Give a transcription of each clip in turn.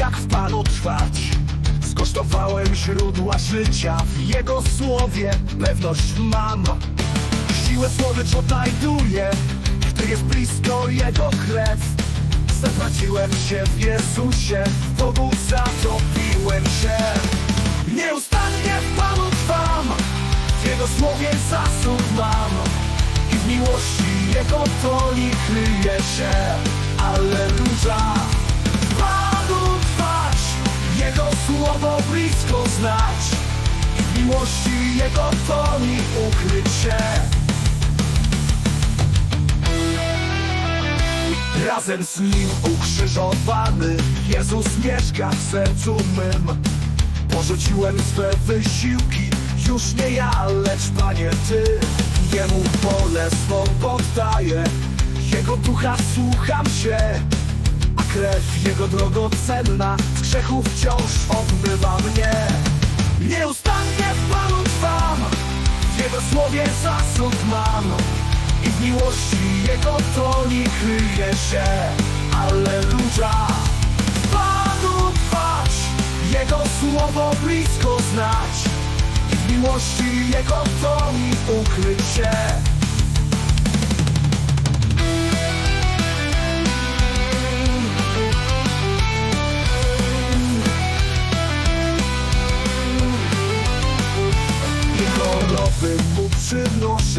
jak w Panu trwać. Skosztowałem źródła życia w Jego słowie. Pewność mam. Siłę słowycz odnajduję Gdy jest blisko Jego krew. Zatraciłem się w Jezusie Bogu zatopiłem się. Nieustannie w Panu trwam W Jego słowie zasób mam. I w miłości Jego toni kryje się Alleluja W Panu trwać Jego słowo blisko znać. W miłości Jego toni ukryć się. Razem z Nim ukrzyżowany. Jezus mieszka w sercu mym. Porzuciłem swe wysiłki. Już nie ja, lecz Panie Ty. Jemu pole swą poddaję Jego ducha słucham się A krew Jego drogocenna Z grzechów wciąż odmywa mnie. Nieustannie w Panu trwam W Jego słowie zasób mam I w miłości Jego toni kryje się. Alleluja! Panu trwać Jego słowo blisko znać I w miłości Jego toni ukryć się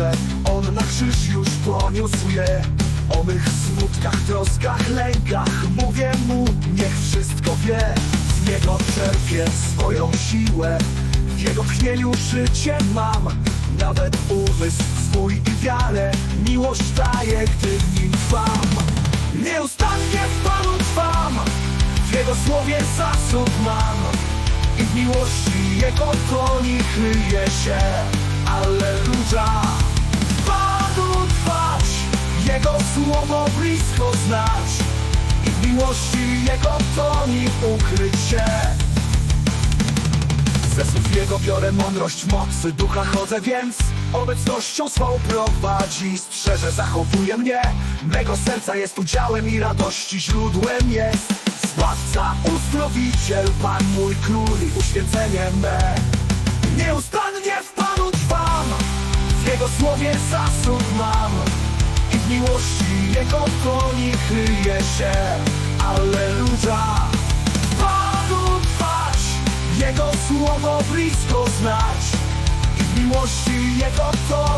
przynoszę On na krzyż już poniósł je. O mych smutkach, troskach, lękach Mówię mu, niech wszystko wie. Z niego czerpię swoją siłę. W jego chmielu życie mam. Nawet umysł swój i wiarę. Miłość daje, gdy w nim trwam. Nieustannie w Panu trwam. W jego słowie zasób mam. I w miłości Jego toni kryje się. Alleluja słowo blisko znać I w miłości Jego toni ukryć się. Ze słów Jego biorę mądrość mocy ducha chodzę więc Obecnością swą prowadzi. Strzeże zachowuje mnie Mego serca jest udziałem i radości źródłem jest. Zbawca, uzdrowiciel, Pan mój król i uświęcenie me. Nieustannie w Panu trwam W Jego słowie zasób mam miłości Jego toni kryje się. Alleluja. Panu trwać Jego słowo blisko znać. I w miłości Jego to